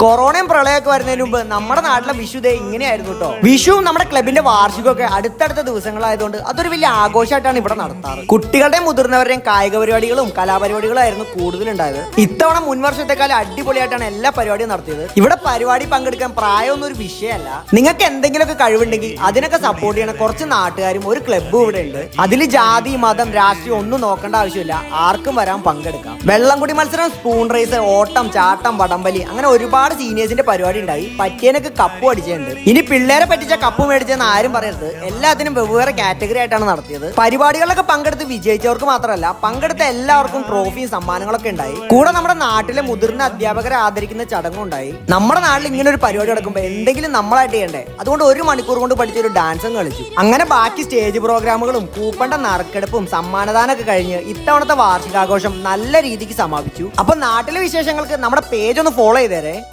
കൊറോണയും പ്രളയമൊക്കെ വരുന്നതിന് മുമ്പ് നമ്മുടെ നാട്ടിലെ വിഷു ഇതേ ഇങ്ങനെയായിരുന്നു കേട്ടോ വിഷു നമ്മുടെ ക്ലബിന്റെ വാർഷികമൊക്കെ അടുത്തടുത്ത ദിവസങ്ങളായതുകൊണ്ട് അതൊരു വലിയ ആഘോഷമായിട്ടാണ് ഇവിടെ നടത്താറ്. കുട്ടികളുടെയും മുതിർന്നവരുടെയും കായിക പരിപാടികളും കലാപരിപാടികളും ആയിരുന്നു കൂടുതലുണ്ടായത്. ഇത്തവണ മുൻ വർഷത്തെക്കാളും അടിപൊളിയായിട്ടാണ് എല്ലാ പരിപാടിയും നടത്തിയത്. ഇവിടെ പരിപാടി പങ്കെടുക്കാൻ പ്രായമൊന്നും ഒരു വിഷയമല്ല. നിങ്ങൾക്ക് എന്തെങ്കിലുമൊക്കെ കഴിവുണ്ടെങ്കിൽ അതിനൊക്കെ സപ്പോർട്ട് ചെയ്യണ. കുറച്ച് നാട്ടുകാരും ഒരു ക്ലബ്ബും ഇവിടെ ഉണ്ട്. അതിൽ ജാതി മതം രാഷ്ട്രീയം ഒന്നും നോക്കേണ്ട ആവശ്യമില്ല. ആർക്കും വരാൻ പങ്കെടുക്കാം. വെള്ളം കുടി മത്സരം സ്പൂൺ റേസ് ഓട്ടം ചാട്ടം വടംവലി അങ്ങനെ ഒരുപാട് സീനിയേഴ്സിന്റെ പരിപാടി ഉണ്ടായി. പറ്റിയനൊക്കെ കപ്പ് അടിച്ചിട്ടുണ്ട്. ഇനി പിള്ളേരെ പറ്റിച്ച കപ്പ് മേടിച്ചെന്ന് ആരും പറയരുത്. എല്ലാത്തിനും വെവ്വേറെ കാറ്റഗറി ആയിട്ടാണ് നടത്തിയത്. പരിപാടികളിലൊക്കെ പങ്കെടുത്ത് വിജയിച്ചവർക്ക് മാത്രമല്ല പങ്കെടുത്ത എല്ലാവർക്കും ട്രോഫിയും സമ്മാനങ്ങളൊക്കെ ഉണ്ടായി. കൂടെ നമ്മുടെ നാട്ടിലെ മുതിർന്ന അധ്യാപകരെ ആദരിക്കുന്ന ചടങ്ങും ഉണ്ടായി. നമ്മുടെ നാട്ടിൽ ഇങ്ങനെ ഒരു പരിപാടി നടക്കുമ്പോൾ എന്തെങ്കിലും നമ്മളായിട്ട് ചെയ്യണ്ടേ? അതുകൊണ്ട് ഒരു മണിക്കൂർ കൊണ്ട് പഠിച്ച ഒരു ഡാൻസും കളിച്ചു. അങ്ങനെ ബാക്കി സ്റ്റേജ് പ്രോഗ്രാമുകളും കൂപ്പണ്ട നറുക്കെടുപ്പും സമ്മാനദാനമൊക്കെ കഴിഞ്ഞ് ഇത്തവണത്തെ വാർഷികാഘോഷം നല്ല രീതിക്ക് സമാപിച്ചു. അപ്പൊ നാട്ടിലെ വിശേഷങ്ങൾക്ക് നമ്മുടെ പേജ് ഒന്ന് ഫോളോ ചെയ്തേരെ.